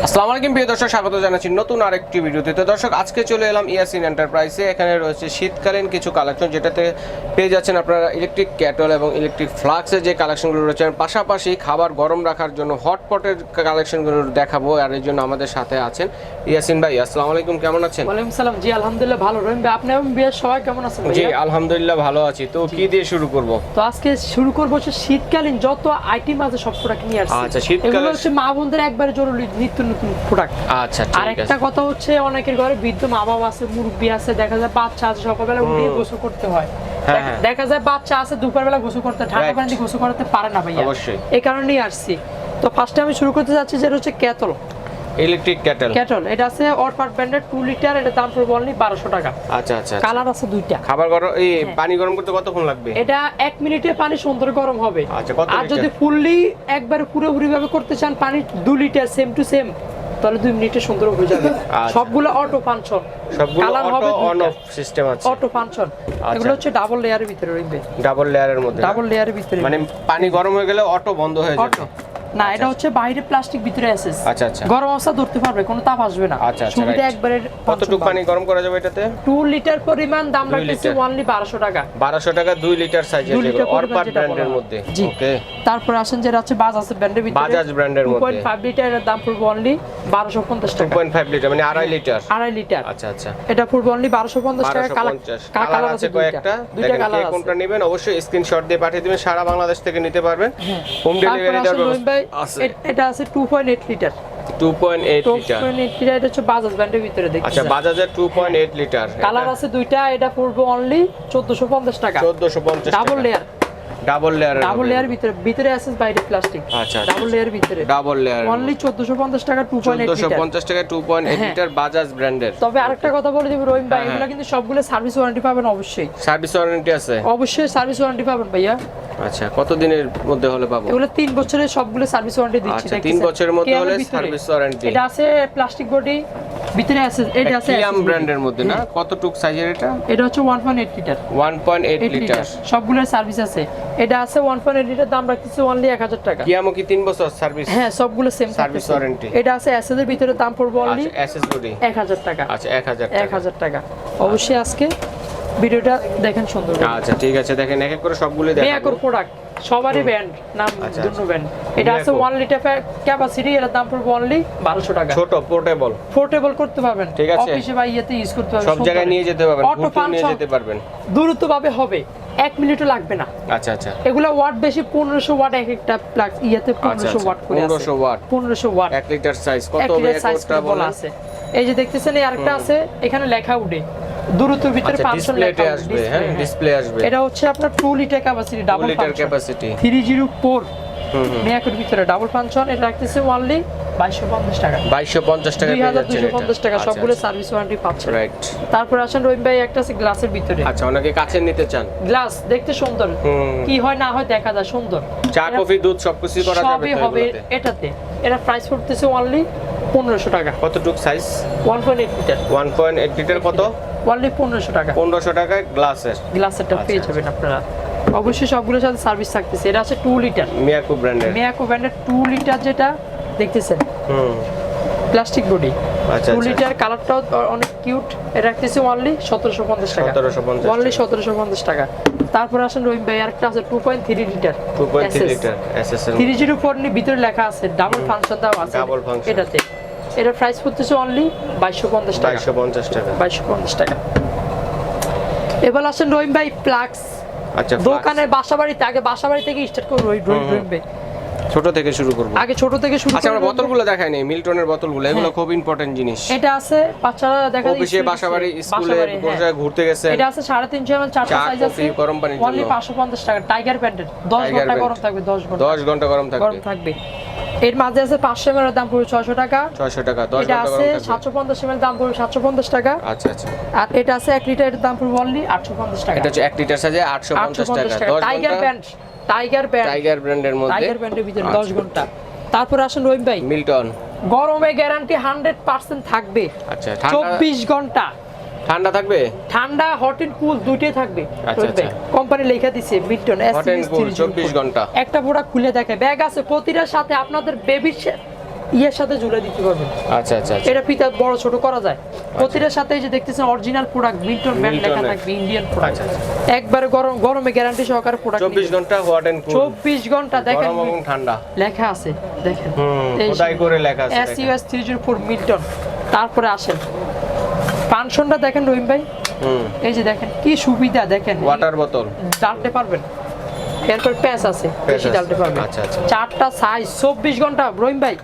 আসসালামু আলাইকুম প্রিয় দর্শক স্বাগত জানাচ্ছি নতুন আরেকটি ভিডিওতে। তো দর্শক আজকে চলে এলাম ইয়াসিন এন্টারপ্রাইজে এখানে রয়েছে শীতকালীন কিছু কালেকশন যেটাতে পেয়ে যাচ্ছেন আপনারা ইলেকট্রিক ক্যাটল এবং ইলেকট্রিক ফ্লাক্সের যে কালেকশনগুলো রয়েছে। পাশাপাশি খাবার গরম রাখার জন্য হটপটের কালেকশনগুলো দেখাবো আর এই জন্য আমাদের সাথে আছেন ইয়াসিন ভাই। আসসালামু আলাইকুম কেমন আছেন? ওয়ালাইকুম সালাম। জি আলহামদুলিল্লাহ ভালো। রহিম ভাই আপনি এবং বিয়ের সবাই কেমন আছেন জি আলহামদুলিল্লাহ ভালো আছি। তো কি দিয়ে শুরু করব? তো আজকে শুরু করব হচ্ছে শীতকালীন যত আইটেম আছে সব প্রোডাক্ট নিয়ে আসছি। আচ্ছা, শীতকালে- এগুলো হচ্ছে মা বোনদের একবারে জরুরি নিত্য নতুন প্রোডাক্ট আচ্ছা আর একটা কথা হচ্ছে অনেকের ঘরে বৃদ্ধ মা বাবা আছে মুরব্বী আছে দেখা যায় বাচ্চা আছে সকালবেলা উঠে গোসল করতে হয়। হ্যাঁ, দেখ- হ্যাঁ। দেখা যায় বাচ্চা আছে দুপুরবেলা গোসল করতে ঠান্ডা পানিতে গোসল করতে পারে না ভাইয়া। অবশ্যই। এই কারণেই আসছি। তো ফার্স্টে আমি শুরু করতে যাচ্ছি যেটা হচ্ছে ক্যাটল ইলেকট্রিক ক্যাটল ক্যাটল এটা আছে অটপাট ব্র্যান্ডের টু লিটার এটা দাম পড়বে অনলি বারোশো টাকা। আচ্ছা আচ্ছা আচ্ছা। কালার আছে দুইটা। খাবার গরম এই পানি গরম করতে কতক্ষণ লাগবে? এটা এক মিনিটে পানি সুন্দর গরম হবে। আচ্ছা, কত আর যদি ফুললি একবারে পুরোপুরি ভাবে করতে চান পানি দু লিটার সেম টু সেম তাহলে দুই মিনিটে সুন্দর হয়ে যাবে। আচ্ছা। সবগুলো অটো ফাংশন সবগুলো কালার হবে অটো অন অফ সিস্টেম আছে। অটো ফাংশন এগুলো হচ্ছে ডাবল লেয়ারের ভিতরে রইবে। ডাবল লেয়ারের মধ্যে ডাবল লেয়ারের ভিতরে মানে পানি গরম হয়ে গেলে অটো বন্ধ হয়ে যাবে। অটো না এটা হচ্ছে বাইরে প্লাস্টিক ভিতরে আছে আচ্ছা আচ্ছা। গরম অবস্থা ধরতে পারবে কোনো তাপ আসবে না। আচ্ছা, আচ্ছা, সুবিধা একবারে কতটুকু পানি গরম করা যাবে এটাতে? টু লিটার পরিমাণ দাম রাখতেছে। অনলি বারোশো টাকা। বারোশো টাকা দুই লিটার সাইজের যেগুলো বলা ব্র্যান্ডের মধ্যে। ওকে তারপর আসেন যেটা হচ্ছে বাজাজ ব্র্যান্ডের ভিতরে। বাজাজ ব্র্যান্ডের মধ্যে। 2.5 লিটারের দাম পড়বে অনলি 1250 টাকা। পয়েন্ট ফাইভ লিটার মানে আড়াই লিটার আড়াই লিটার আচ্ছা আচ্ছা। এটা পড়বে অনলি 1250 টাকা। কালার আছে কয়েকটা। দুইটা কালার আছে। কোনটা নেবেন অবশ্যই স্ক্রিনশট দিয়ে পাঠিয়ে দিবেন সারা বাংলাদেশ থেকে নিতে পারবেন। হোম হ্যাঁ। ডেলিভারি দেওয়ার ব্যবস্থা এটা আছে 2.8 litre two point eight litre 2.8 litre এটা হচ্ছে বাজাজ ব্র্যান্ডের ভিতরে আচ্ছা বাজাজের two point eight litre colour আছে দুইটা এটা পড়বে অনলি 1450 টাকা। চোদ্দশো পঞ্চাশ double layer double layer double layer ভিতরে ভিতরে আছে বাইরে প্লাস্টিক আচ্ছা, ডাবল লেয়ার ভিতরে। ডাবল লেয়ার অনলি 1450 টাকা 2.8 চোদ্দশো লিটার টাকা হ্যাঁ। বাজাজ ব্র্যান্ডের তবে আরেকটা কথা বলে দিব রহিম ভাই হ্যাঁ, এগুলো কিন্তু সবগুলো সার্ভিস ওয়ারেন্টি পাবেন অবশ্যই। সার্ভিস ওয়ারেন্টি আছে। অবশ্যই সার্ভিস ওয়ারেন্টি পাবেন ভাইয়া। আচ্ছা কত দিনের মধ্যে হলে পাবো? এগুলো তিন বছরের সবগুলো সার্ভিস ওয়ারেন্টি দিচ্ছি আচ্ছা, তিন দেখতেছেন? বছরের মধ্যে হলে সার্ভিস ওয়ারেন্টি এটা আছে প্লাস্টিক বডি ভিতরে আছে এটা আছে কিয়াম ব্র্যান্ডের মধ্যে না? কতটুক সাইজের এটা? এটা হচ্ছে 1.8 litre one point eight 8 litre সবগুলোর সার্ভিস আছে। এটা আছে 1.8 লিটার দাম রাখতেছে অনলি 1000 টাকা। কিয়ামো কি তিন বছর সার্ভিস হ্যাঁ সবগুলো সেম সার্ভিস ওয়ারেন্টি এটা আছে এসএস এর ভিতরে দাম পড়বে অনলি আচ্ছা অ্যাসেসরি 1000 টাকা। আচ্ছা এক হাজার টাকা। 1000 টাকা। অবশ্যই আজকে ভিডিওটা দেখেন সুন্দর আচ্ছা ঠিক আছে দেখেন এক এক করে সবগুলো দেখাবো। মেয়াকোর প্রোডাক্ট সবারই ব্যান্ড নাম আচ্ছা, দুটো ব্যান্ড এটা আছে 1 লিটার ক্যাপাসিটি এর দাম পড়বে অনলি 1200 টাকা। ছোট পোর্টেবল পোর্টেবল করতে পারবেন। ঠিক আছে। অফিসে বা ইয়েতে ইউজ করতে পারবেন সব জায়গায় নিয়ে যেতে পারবেন অটো ঘুরতে নিয়ে যেতে পারবেন। দ্রুত ভাবে হবে এক মিনিটও লাগবে না। আচ্ছা আচ্ছা। এগুলো ওয়াট বেশি পনেরোশো ওয়াট এক একটা প্লাগ ইয়েতে আচ্ছা পনেরোশো আচ্ছা ওয়াট করে পনেরোশো ওয়াট পনেরোশো ওয়াট এক লিটার সাইজ কত লিটার সাইজ বলা আছে। এই যে দেখতেছেন এই আরেকটা আছে এখানে লেখা উঠে। দ্রুতর ভিতরে আচ্ছা পাঁচশো ডিসপ্লেতে লেখা আসবে হ্যাঁ ডিসপ্লে আসবে। এটা হচ্ছে আপনার two litre capacity double litre capacity three zero four hmm hmm. ভিতরে ডাবল ফাংশন এটা রাখতেছে অনলি বাইশশো পঞ্চাশ টাকা। বাইশশো পঞ্চাশ টাকা দুই পেয়ে যাচ্ছেন দুশো পঞ্চাশ টাকা আচ্ছা, সবগুলো সার্ভিস ওয়ারেন্টি পাচ্ছে রাইট তারপর আসেন রহিম ভাই একটা আছে গ্লাসের ভিতরে। আচ্ছা অনেকে কাছে নিতে চান। গ্লাস দেখতে সুন্দর। কি হয় না হয় দেখা যায় সুন্দর। চা কফি দুধ সবকিছু করা যাবে সবই হবে এটাতে। এটা প্রাইস পড়তেছে অনলি পনেরোশো টাকা। কতটুক size one point eight litre one point eight litre কত? অনলি পনেরোশো টাকা। পনেরোশো টাকায় গ্লাসের। গ্লাসেরটা আচ্ছা, পেয়ে যাবেন আপনারা। অবশ্যই সবগুলোর সাথে সার্ভিস থাকতেছে। এটা আছে টু লিটার মিয়াকু ব্র্যান্ডের। মেয়াকো ব্র্যান্ডের টু লিটার যেটা দেখতেছেন? হুম। প্লাস্টিক বডি আচ্ছা টু আচ্ছা লিটার কালারটাও অনেক কিউট এটা রাখতেছে অনলি সতেরোশো পঞ্চাশ টাকা। অনলি সতেরোশো পঞ্চাশ টাকা। তারপর আসেন রহিম ভাই আরেকটা আছে two point three litre three zero four ভিতরে লেখা আছে ডাবল ফাংশন দেওয়া আছে। এটাতে। এটার প্রাইস পড়তেছে অনলি বাইশশো পঞ্চাশ টাকা। বাইশশো পঞ্চাশ টাকা। বাইশশো পঞ্চাশ টাকা। এবার আসেন রহিম ভাই প্লাক্স আচ্ছা দোকানের বাসা বাড়িতে আগে বাসা বাড়ি থেকে স্টার্ট করব রহিম ভাই। ছোট থেকে শুরু করব। আগে ছোট থেকে শুরু আচ্ছা আমরা বোতলগুলো দেখাই নেই মিল্টনের বোতলগুলো এগুলো হ্যাঁ। খুব ইম্পর্টেন্ট জিনিস। এটা আছে বাচ্চারা দেখা অফিসে স্কুলে বাসা বাড়ি স্কুলে বাসাবাড়ি, হ্যাঁ। বসে ঘুরতে গেছে এটা আছে সাড়ে তিনশো এমএল চারটা চা, সাইজ আছে। গরম অনলি জন্য। পাঁচশো পঞ্চাশ টাকা। টাইগার দশ Tiger ঘণ্টা গরম থাকবে দশ ঘণ্টা। দশ ঘণ্টা গরম থাকবে। গরম থাকবে। এর মাঝে আছে পাঁচশো এমএল দাম পড়বে ছয়শো টাকা। ছয়শো টাকা এটা আছে সাতশো পঞ্চাশ এমএল দাম পড়বে সাতশো পঞ্চাশ টাকা। আচ্ছা আচ্ছা। আর এটা আছে এক লিটার দাম পড়বে অনলি আটশো পঞ্চাশ টাকা। এটা হচ্ছে এক লিটার সাইজে আটশো পঞ্চাশ টাকা। Tiger pant Tiger pant Tiger ব্র্যান্ডের মধ্যে। টাইগার প্যান্টের ভিতরে আচ্ছা। দশ ঘণ্টা। তারপর আসেন রহিম ভাই। মিল্টন। গরমে গ্যারান্টি হান্ড্রেড পার্সেন্ট থাকবে। আচ্ছা চব্বিশ ঘণ্টা। ঠান্ডা থাকবে? ঠান্ডা হট এন্ড কুল দুইটাই থাকবে। আচ্ছা, আচ্ছা। কোম্পানি লেখা দিছে মিল্টন Hot and cool, 24 ঘণ্টা। একটা পুরো খুলে দেখে। ব্যাগ আছে প্রতিটার সাথে আপনাদের বেবির ইয়ের সাথে ঝুলে দিতে পারবেন আচ্ছা আচ্ছা আচ্ছা। এটা পিতা বড় ছোট করা যায়। প্রতিটার সাথে এই যে দেখতেছেন অরিজিনাল প্রোডাক্ট মিল্টন ব্র্যান্ড লেখা থাকবে ইন্ডিয়ান প্রোডাক্ট আচ্ছা, আচ্ছা। একবারে গরম গরমে গ্যারান্টি সহকারে প্রোডাক্ট চব্বিশ ঘণ্টা হট এন্ড কুল চব্বিশ ঘণ্টা দেখেন গরম এবং ঠান্ডা। লেখা আছে দেখেন। হুম খোদাই করে লেখা আছে এস দেখেন। US three zero four Milton তারপরে আসেন। পানশনটা দেখেন রহিম ভাই। হুম। এই যে দেখেন কি সুবিধা দেখেন। ওয়াটার বোতল ডালতে পারবেন? এরপর প্যাঁচ আছে বেশি। ডালতে পারবেন। আচ্ছা, আচ্ছা। চারটা সাইজ চব্বিশ ঘণ্টা। রহিম ভাই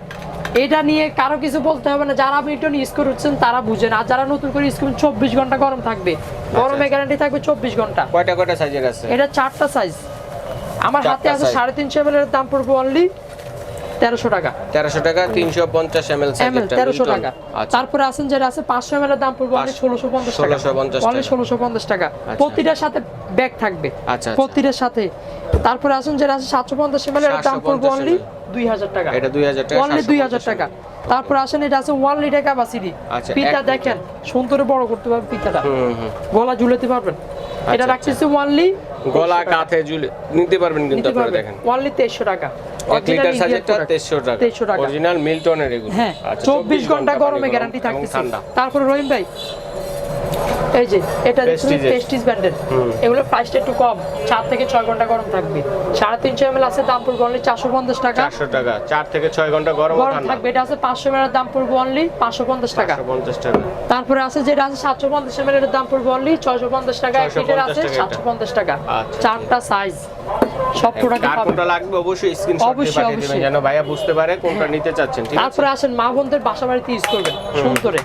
এটা নিয়ে কারও কিছু বলতে হবে না। যারা মিল্টন ইউজ করছেন তারা বুঝেন। আর যারা নতুন করে ইউজ করবেন চব্বিশ ঘণ্টা গরম থাকবে। গরমে আচ্ছা। গ্যারান্টি থাকবে চব্বিশ ঘণ্টা। কয়টা কয়টা সাইজের আছে? এটা চারটা সাইজ আমার হাতে আছে। সাড়ে তিনশো এম দাম পড়বে অনলি তেরোশো টাকা। তেরোশো টাকা তিনশো পঞ্চাশ এম এল তেরোশো টাকা। আচ্ছা। তারপরে আছেন যেটা আছে পাঁচশো এম দাম পড়বে ষোলোশো পঞ্চাশ টাকা। 1650 অনলি টাকা। ষোলোশো পঞ্চাশ টাকা। আচ্ছা। প্রতিটার সাথে ব্যাগ থাকবে। আচ্ছা, আচ্ছা। প্রতিটার সাথে। তারপরে আসুন যেটা আছে সাতশো পঞ্চাশ এম এর দাম পড়বে অনলি দুই হাজার টাকা। এটা 2000 টাকা, অনলি 750 দুই হাজার টাকা। তারপরে আসেন এটা আছে ওয়ান লিটার ক্যাপাসিটি আচ্ছা, পিতা দেখেন সুন্দর বড় করতে পারবেন পিতাটা। হুম হুম গলা ঝুলাতে পারবেন। এটা আচ্ছা। রাখতেছে ওয়ানলি গলা কাঁধে ঝুলে নিতে পারবেন কিন্তু আপনারা দেখেন। ওয়ানলি তেইশশো টাকা। এক লিটার সাইজেরটা তেইশশো টাকা। তেইশশো টাকা। অরিজিনাল মিল্টনের এগুলো। হ্যাঁ চব্বিশ ঘণ্টা গরমে গ্যারান্টি থাকতেছে। ঠান্ডা। তারপরে রহিম ভাই এই যে এটা। ব্র্যান্ডের এগুলো প্রাইসটা একটু কম। চার থেকে ছয় ঘণ্টা গরম থাকবে। সাড়ে তিনশো এম আছে দাম পড়বে অনলি চারশো পঞ্চাশ টাকা। চারশো টাকা। চার থেকে ছয় ঘণ্টা গরম গরম থাকবে এটা আছে পাঁচশো এম দাম পড়বে অনলি পাঁচশো পঞ্চাশ টাকা। পঞ্চাশ টাকা। তারপরে আছে যেটা আছে সাতশো পঞ্চাশ এম এর দাম পড়বে অনলি ছয়শো পঞ্চাশ টাকা। এক লিটার আছে সাতশো পঞ্চাশ টাকা। আচ্ছা। চারটা সাইজ সব প্রোডাক্ট কোনটা লাগবে অবশ্যই স্ক্রিনশট দিয়ে অবশ্যই, পাঠিয়ে দিবেন অবশ্যই। যেন ভাইয়া বুঝতে পারে কোনটা নিতে চাচ্ছেন ঠিক আছে? তারপরে আসেন মা বোনদের বাসা বাড়িতে ইউজ করবেন সুন্দরে।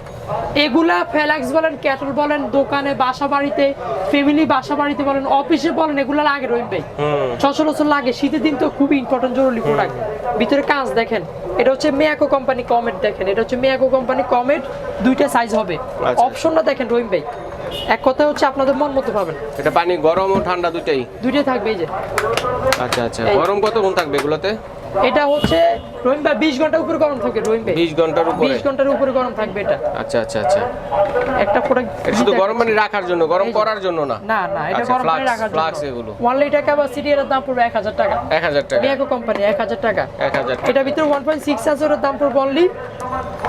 এগুলা ফেলাক্স বলেন ক্যাটল বলেন দোকানে বাসা বাড়িতে ফ্যামিলি বাসা বাড়িতে বলেন অফিসে বলেন এগুলা লাগে রহিম ভাই। হুম। সচরাচর লাগে শীতের দিন তো খুবই ইম্পর্টেন্ট জরুরি প্রোডাক্ট ভিতরে কাজ দেখেন এটা হচ্ছে মেয়াকো কোম্পানি কমেট দেখেন এটা হচ্ছে মেয়াকো কোম্পানি কমেট দুইটা সাইজ হবে। আচ্ছা। অপশনটা দেখেন রহিম ভাই। এক কথা হচ্ছে আপনাদের মন মতো পাবেন এটা পানি গরম ও ঠান্ডা দুটাই দুইটাই থাকবে এই যে। আচ্ছা আচ্ছা। গরম গরম কতক্ষণ থাকবে এগুলোতে? এটা হচ্ছে রহিম ভাই বিশ ঘণ্টার উপরে গরম থাকবে রহিম ভাই। বিশ ঘণ্টার উপরে? বিশ ঘণ্টার উপরে গরম থাকবে এটা। আচ্ছা আচ্ছা আচ্ছা। একটা প্রোডাক্ট এটা শুধু গরম পানি রাখার জন্য গরম করার জন্য না? না না এটা আচ্ছা, গরম পানি রাখার flux জন্য এগুলো। ওয়ান লিটার ক্যাপাসিটি এর দাম পড়বে এক হাজার টাকা। এক হাজার টাকা। মিয়াকো কোম্পানি এক হাজার টাকা। এক হাজার টাকা। এটা ভিতরে ওয়ান পয়েন্ট সিক্স আছে ওটার দাম পড়বে অনলি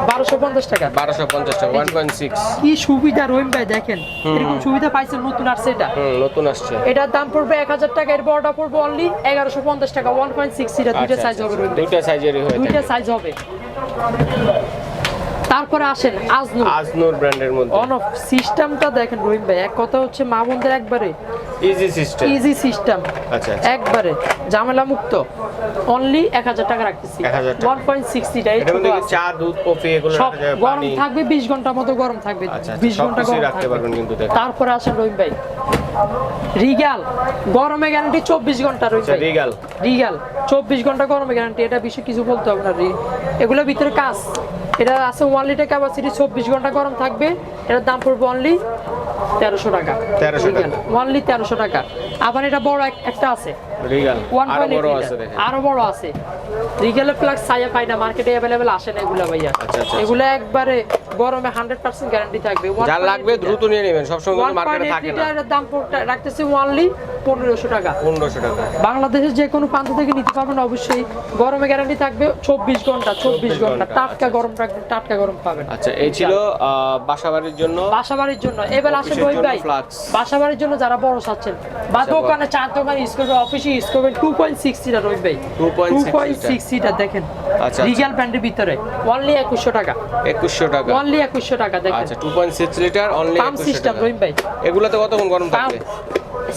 বারোশো পঞ্চাশ টাকা। বারোশো পঞ্চাশ টাকা ওয়ান পয়েন্ট সিক্স কি সুবিধা রহিম ভাই দেখেন। এরকম সুবিধা পাইছেন নতুন আসছে এটা। হুম নতুন আসছে। এটার দাম পড়বে এক হাজার টাকা এর বড়টা পড়বে অনলি এগারোশো পঞ্চাশ টাকা ওয়ান পয়েন্ট সিক্স এটা দুইটা আচ্ছা, সাইজ হবে। দুইটা সাইজেরই হবে দুইটা সাইজ হবে। তারপরে আসেন আজনু আজনুর ব্র্যান্ডের মধ্যে। অন অফ সিস্টেমটা দেখেন রহিম ভাই এক কথা হচ্ছে মা বোনদের একবারে ইজি সিস্টেম ইজি সিস্টেম আচ্ছা আচ্ছা। একবারে ঝামেলা মুক্ত অনলি এক হাজার টাকা রাখতেছি। 1000 টাকা। ওয়ান পয়েন্ট সিক্সটিটা এটার মধ্যে চা দুধ কফি এগুলো সব গরম থাকবে বিশ ঘণ্টার মতো গরম থাকবে। আচ্ছা বিশ আচ্ছা ঘণ্টা গরম রাখতে পারবেন কিন্তু দেখেন। তারপরে আসেন রহিম ভাই। রিগাল গরমে গ্যারান্টি চব্বিশ ঘণ্টা রহিম আচ্ছা রিগাল। রিগাল চব্বিশ ঘণ্টা গরমে গ্যারান্টি এটা বিষয়ে কিছু বলতে হবে না এগুলোর ভিতরে কাজ। এটা আছে ওয়ান লিটার ক্যাপাসিটি চব্বিশ ঘণ্টা গরম থাকবে। এটার দাম পড়বে অনলি তেরোশো টাকা। 1300 টাকা। তেরোশো টাকা। আবার এটা বড় একটা আছে। রিগাল আরও বড় আছে রিগেলের সাইয়া পাই না মার্কেটে অ্যাভেলেবেল আসে না এগুলা ভাইয়া। আচ্ছা, আচ্ছা। এগুলা একবারে গরমে হান্ড্রেড পার্সেন্ট গ্যারান্টি থাকবে। যার লাগবে দ্রুত নিয়ে নেবেন। সবসময় মার্কেটে থাকে না। লিটারের দাম রাখতেছি পনেরোশো টাকা। পনেরোশো টাকা। বাংলাদেশের যে কোনো প্রান্ত থেকে নিতে পারবেন অবশ্যই। গরমে গ্যারান্টি থাকবে চব্বিশ ঘণ্টা চব্বিশ ঘণ্টা। টাটকা গরম টাটকা গরম পাবেন। আচ্ছা এই ছিল বাসাবাড়ির জন্য। বাসা বাড়ির জন্য। এবার আসেন বাসা বাড়ির জন্য যারা বড় চাচ্ছেন বা আচ্ছা, দোকানে চার দোকানে ইউজ করবেন অফিসে ইউজ করবেন two point six seater Rahim ভাই। 2.6 পয়েন্ট সিক্স সিটার দেখেন আচ্ছা। রিগাল ব্র্যান্ডের ভিতরে অনলি একুশশো টাকা। একুশশো টাকা। অনলি একুশশো টাকা দেখেন। আচ্ছা two point six litre only pump system Rahim ভাই। এগুলোতে কতক্ষণ গরম থাকবে?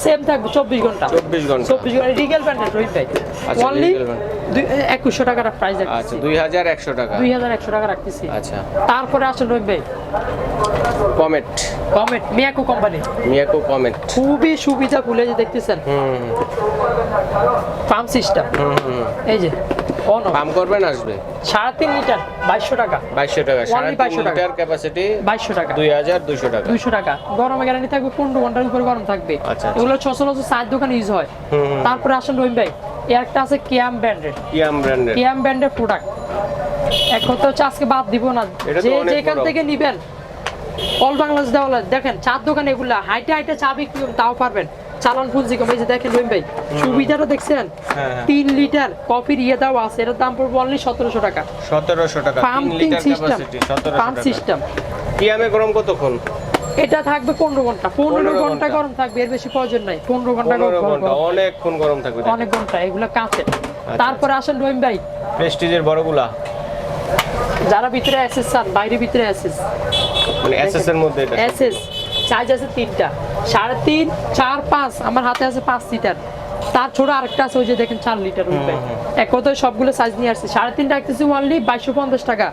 সেম থাকবে চব্বিশ ঘণ্টা। 24 ঘণ্টা। চব্বিশ ঘণ্টা রিগেল ব্র্যান্ডের রহিম ভাই। আচ্ছা, অনলি একুশশো টাকার প্রাইস আচ্ছা দুই হাজার একশো টাকা। দুই হাজার একশো টাকা রাখতেছি। আচ্ছা। তারপরে আসেন রহিম ভাই। Comet Comet Miyako company Miyako Comet খুবই সুবিধা ভুলে যে দেখতেছেন। হুম। পাম্প সিস্টেম হুম এই যে অন পাম্প করবেন আসবে। সাড়ে তিন লিটার বাইশশো টাকা। বাইশশো টাকা সাড়ে 2200 লিটার ক্যাপাসিটি বাইশশো টাকা। দুই হাজার দুইশো টাকা। দুইশো টাকা। গরমে গ্যারান্টি থাকবে পনেরো ঘণ্টার উপরে গরম থাকবে। আচ্ছা, আচ্ছা। এগুলো ছশো ছশো চার দোকানে ইউজ হয়। হুম। তারপরে আসেন রহিম ভাই একটা আছে কিয়াম ব্র্যান্ডের কিয়াম ব্র্যান্ডের কিয়াম ব্র্যান্ডের প্রোডাক্ট এক কথা হচ্ছে আজকে বাদ দিব না। যে যেখান থেকে নিবেন অল বাংলাদেশ দেওয়া দেখেন চার দোকানে এগুলা। হাইটে হাইটে চা বিক্রি তাও পারবেন। চালান পুঞ্জি কম এই যে দেখেন রহিম ভাই সুবিধাটা দেখছেন? হ্যাঁ, হ্যাঁ। তিন লিটার কফির ইয়ে দেওয়া আছে এটার দাম পড়বে অনলি সতেরোশো টাকা। সতেরোশো টাকা pumping litre system pump system পিয়ামে গরম কতক্ষণ? এটা থাকবে পনেরো ঘণ্টা। পনেরো 15 ঘণ্টা। গরম থাকবে এর বেশি প্রয়োজন নাই। পনেরো ঘণ্টা ঘণ্টা অনেকক্ষণ গরম থাকবে অনেক ঘণ্টা এগুলো কাঁচে আচ্ছা। তারপরে আসেন রহিম ভাই। প্রেস্টিজের বড়গুলা। যারা ভিতরে অ্যাসেস চান বাইরে ভিতরে অ্যাসেস মানে এসএস এর মধ্যে এটা। এসএস চার্জ আছে তিনটা। সাড়ে তিন চার পাঁচ আমার হাতে আছে পাঁচ লিটার তার ছোট আরেকটা আছে ওই যে দেখেন চার লিটার এক কথায় সবগুলো সাইজ নিয়ে আসছে। সাড়ে তিনটা একটা ওয়ানলি বাইশশো পঞ্চাশ টাকা।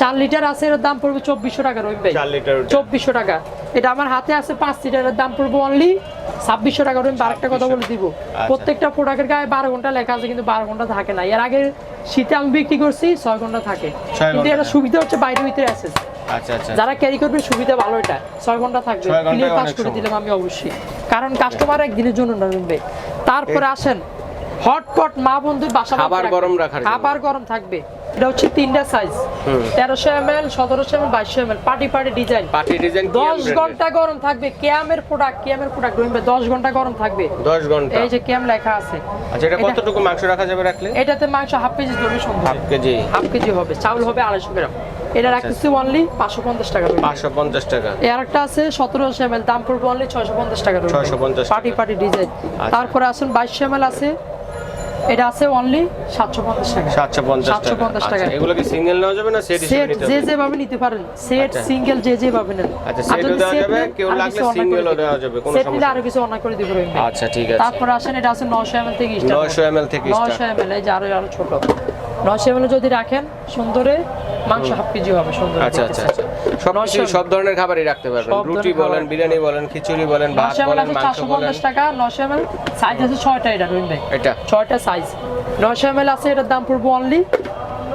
চার লিটার আছে এর দাম পড়বে চব্বিশশো টাকা রইবে চার লিটার চব্বিশশো টাকা। এটা আমার হাতে আছে পাঁচ লিটারের দাম পড়বে অনলি ছাব্বিশশো টাকা রইবে আরেকটা কথা বলে দিব। প্রত্যেকটা প্রোডাক্টের গায়ে বারো ঘণ্টা লেখা আছে কিন্তু বারো ঘণ্টা থাকে না। এর আগে শীতে আমি বিক্রি করছি ছয় ঘণ্টা থাকে। কিন্তু এটা সুবিধা হচ্ছে বাইরে ভিতরে আছে আচ্ছা আচ্ছা। যারা ক্যারি করবে সুবিধা ভালো এটা। ছয় ঘণ্টা থাকবে। ক্লিয়ার পাস করে দিলাম আমি অবশ্যই। কারণ কাস্টমার একদিনের জন্য না নিবে তারপরে আসেন। হটপট মা বন্ধুর বাসা খাবার গরম রাখার খাবার গরম থাকবে। এটা হচ্ছে তিনটা সাইজ তেরোশো এম এল সতেরোশো এম এল বাইশশো M L party party design party design দশ ঘণ্টা গরম থাকবে। ক্যামের প্রোডাক্ট ক্যামের প্রোডাক্ট দশ ঘণ্টা গরম থাকবে। দশ ঘণ্টা। এই যে ক্যাম লেখা আছে। আচ্ছা এটা কতটুকু মাংস রাখা যাবে রাখলে? এটাতে মাংস হাফ কেজি ধরবে সুন্দর হাফ কেজি হাফ কেজি হবে চাউল হবে আড়াইশো গ্রাম। এটা রাখতেছি অনলি পাঁচশো পঞ্চাশ টাকা পাঁচশো পঞ্চাশ টাকা। এর একটা আছে সতেরোশো এম দাম পড়বে অনলি ছয়শো পঞ্চাশ টাকা 650 টাকা। পার্টি পার্টি ডিজাইন তারপরে আসুন বাইশশো এম এল আছে। এটা আছে অনলি সাতশো পঞ্চাশ টাকা। সাতশো পঞ্চাশ সাতশো টাকা পঞ্চাশ টাকা আচ্ছা, এগুলো কি সিঙ্গেল নেওয়া যাবে না সেট হিসেবে নিতে যে হবে? যেভাবে নিতে পারেন সেট আচ্ছা। সিঙ্গেল যে যেভাবে নেন। আচ্ছা, আর সেটও দেওয়া যাবে, কেউ লাগলে। দেওয়া যাবে, কোনো সমস্যা আরও কিছু অনার করে দিব আচ্ছা ঠিক আছে। তারপরে আসেন এটা আছে নশো এম থেকে স্টার্ট 900 ml থেকে start। নশো এম এই যে আরও আরও ছোট। নশো এম যদি রাখেন সুন্দরে মাংস হাফ কেজি হবে সুন্দর আচ্ছা আচ্ছা আচ্ছা। সব কিছু 900 সব ধরনের খাবারই রাখতে পারবেন। রুটি বলেন বিরিয়ানি বলেন খিচুড়ি বলেন ভাত বলেন মাংস বলেন। টাকা নশো এম সাইজ আছে এটা ভাই। সাইজ নশো এম আছে এটার দাম পড়বে অনলি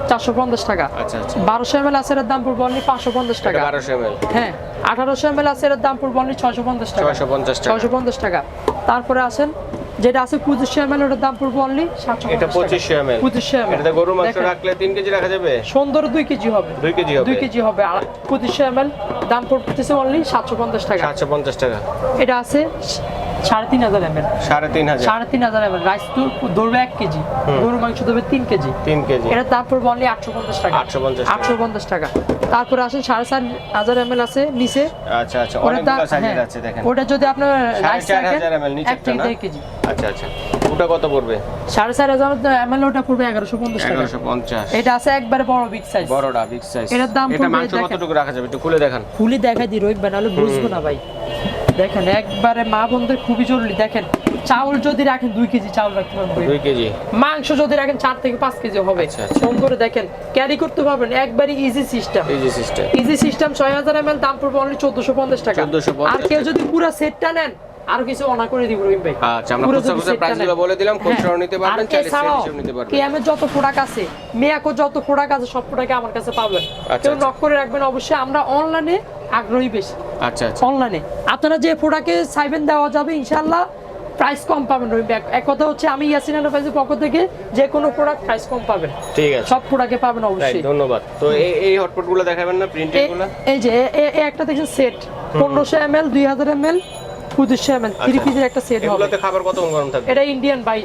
চারশো পঞ্চাশ টাকা। আচ্ছা আচ্ছা। বারোশো এম আছে এটার দাম পড়বে অনলি পাঁচশো পঞ্চাশ টাকা। বারোশো এমএল। হ্যাঁ আঠারোশো এম আছে এটার দাম পড়বে অনলি ছয়শো পঞ্চাশ টাকা। ছয়শো পঞ্চাশ টাকা। ছয়শো পঞ্চাশ টাকা। তারপরে আসেন যেটা আছে পঁচিশশো এম ওটার দাম পড়বে অনলি সাতশো এটা পঁচিশশো এমএল পঁচিশশো এম এটাতে গরু মাংস রাখলে তিন কেজি রাখা যাবে? সুন্দর দুই কেজি হবে। দুই কেজি হবে। দুই কেজি হবে। আর পঁচিশশো এম দাম পড়তেছে অনলি সাতশো পঞ্চাশ টাকা। সাতশো পঞ্চাশ টাকা। এটা আছে সাড়ে তিন হাজার এম সাড়ে তিন হাজার। সাড়ে তিন হাজার এম রাইস তো ধরবে এক কেজি। গরুর মাংস ধরবে তিন কেজি। তিন কেজি। দাম পড়বে আটশো পঞ্চাশ টাকা। 850 টাকা। আটশো পঞ্চাশ টাকা। তারপরে সাড়ে চার হাজার এম আছে নিচে। আচ্ছা আচ্ছা। অনেকগুলো হ্যাঁ, আছে দেখেন। ওটা যদি আপনার রাইস চার রাখেন হাজার এমএল এক নিচেরটা থেকে দেড় কেজি। আচ্ছা আচ্ছা। ওটা কত পড়বে? সাড়ে চার হাজার এম ওটা পড়বে এগারোশো পঞ্চাশ এগারোশো পঞ্চাশ। এটা আছে একবারে বড় বিগ সাইজ বড়টা বিগ সাইজ এটার দাম এটা পড়বে মাংস কতটুকু রাখা যাবে? একটু খুলে দেখান। ফুলি দেখাই দিই রোহিত ভাই নাহলে বুঝব না ভাই। দেখেন একবারে মা বোনদের খুবই জরুরি। দেখেন চাউল যদি রাখেন দুই কেজি চাউল রাখতে পারবেন। দুই কেজি। মাংস যদি রাখেন চার থেকে পাঁচ কেজি হবে। আচ্ছা, আচ্ছা। ফোন করে দেখেন ক্যারি করতে পারবেন একবারে easy system easy system easy system ছয় হাজার এম দাম পড়বে অনলি চোদ্দশো পঞ্চাশ টাকা। 1450 আর কেউ যদি পুরো সেটটা নেন আর কিছু অনা করে দিব রহিম ভাই। আচ্ছা আমরা খুচরা খুচরা বলে দিলাম খুচরাও হ্যাঁ। নিতে পারবেন হিসেবে নিতে পারবেন। কেএমের যত প্রোডাক্ট আছে মিয়াকো যত প্রোডাক্ট আছে সব প্রোডাক্ট আমার কাছে পাবেন। আচ্ছা, কেউ। নক করে রাখবেন অবশ্যই আমরা অনলাইনে আগ্রহী বেশি। আচ্ছা আচ্ছা। অনলাইনে আপনারা যে প্রোডাক্টে চাইবেন দেওয়া যাবে ইনশাআল্লাহ প্রাইস কম পাবেন। ভাই। এক কথা হচ্ছে আমি ইয়াসিন এন্টারপ্রাইজের পক্ষ থেকে যে কোনো প্রোডাক্ট প্রাইস কম পাবেন। ঠিক আছে। সব প্রোডাক্টে পাবেন অবশ্যই। ধন্যবাদ। তো এই এই হটপটগুলো দেখাবেন না প্রিন্টেডগুলো? এই যে এ- এ- এ একটা দেখছেন সেট পনেরোশো এম এল দুই হাজার এম এল পঁচিশশো এম এল থ্রি। পিসের একটা সেট হবে। এগুলোতে খাবার কত গরম থাকবে? এটা ইন্ডিয়ান বাই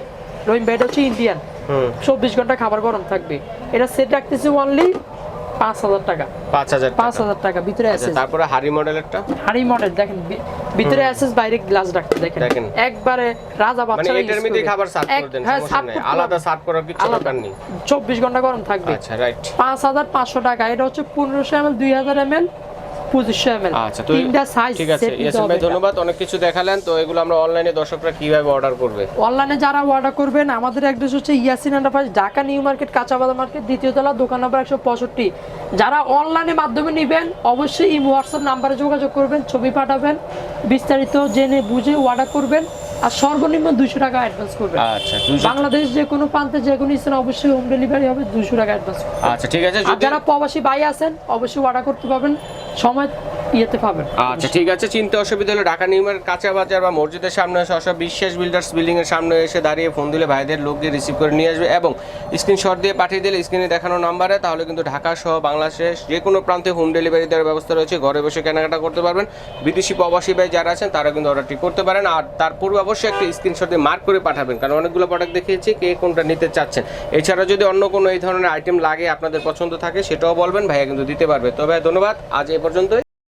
রহিম ভাই এটা হচ্ছে ইন্ডিয়ান হুম। চব্বিশ ঘণ্টা খাবার গরম থাকবে। এটা সেট রাখতেছি অনলি পাঁচ হাজার টাকা। পাঁচ হাজার পাঁচ টাকা হাজার টাকা ভিতরে আচ্ছা আছে তারপরে হাড়ি মডেলেরটা হাড়ি মডেল দেখেন ভিতরে আছে বাইরে গ্লাস রাখতে দেখেন। দেখেন। একবারে রাজা মানে এটার মধ্যে খাবার সার্ভ করে দেন হ্যাঁ সমস্যা নেই। আলাদা সার্ভ করার কিছু দরকার নেই। চব্বিশ ঘণ্টা গরম থাকবে। আচ্ছা রাইট পাঁচ হাজার পাঁচশো টাকা এটা হচ্ছে পনেরোশো এম এল দুই হাজার এম এল পঁচিশশো এম আচ্ছা তো তিনটা সাইজ ঠিক আছে ইয়াসিন ভাই ধন্যবাদ অনেক কিছু দেখালেন তো এগুলো আমরা অনলাইনে দর্শকরা কীভাবে অর্ডার করবে? অনলাইনে যারা অর্ডার করবেন আমাদের অ্যাড্রেস হচ্ছে Yasin enterprise Dhaka New Market কাঁচাবাজার market দ্বিতীয় তলা দোকান নাম্বার একশো পঁয়ষট্টি। যারা অনলাইনে মাধ্যমে নেবেন অবশ্যই ইমো হোয়াটসঅ্যাপ নাম্বারে যোগাযোগ করবেন ছবি পাঠাবেন বিস্তারিত জেনে বুঝে অর্ডার করবেন আর সর্বনিম্ন দুশো টাকা অ্যাডভান্স করবেন। আচ্ছা বাংলাদেশ যে কোনো প্রান্তে যে কোনো স্থানে অবশ্যই হোম ডেলিভারি হবে দুশো টাকা অ্যাডভান্স আচ্ছা ঠিক আছে যারা প্রবাসী ভাই আছেন অবশ্যই অর্ডার করতে পারবেন। সময় ইয়েতে পাবেন। আচ্ছা ঠিক আছে। চিন্তা অসুবিধা হলে ঢাকা নিউ মার্কেট কাঁচা বাজার বা মসজিদের সামনে অসব বিশ্বাস বিল্ডার্স বিল্ডিং এর সামনে এসে দাঁড়িয়ে ফোন দিলে ভাইদের লোক দিয়ে রিসিভ করে নিয়ে আসবে এবং স্ক্রিনশট দিয়ে পাঠিয়ে দিলে স্ক্রিনে দেখানো নাম্বারে তাহলে কিন্তু ঢাকা সহ বাংলাদেশের যে কোনো প্রান্তে হোম ডেলিভারি দেওয়ার ব্যবস্থা রয়েছে। ঘরে বসে কেনাকাটা করতে পারবেন। বিদেশি প্রবাসী ভাই যারা আছেন, তারা কিন্তু অর্ডারটি করতে পারেন। আর তার পূর্বে অবশ্যই একটা স্ক্রিনশট দিয়ে মার্ক করে পাঠাবেন, কারণ অনেকগুলো প্রোডাক্ট দেখিয়েছি, কে কোনটা নিতে চাচ্ছেন। এছাড়া যদি অন্য কোনো এই ধরনের আইটেম লাগে, আপনাদের পছন্দ থাকে, সেটাও বলবেন, ভাইয়া কিন্তু দিতে পারবে। তো ভাই ধন্যবাদ, আজ এই পর্যন্তই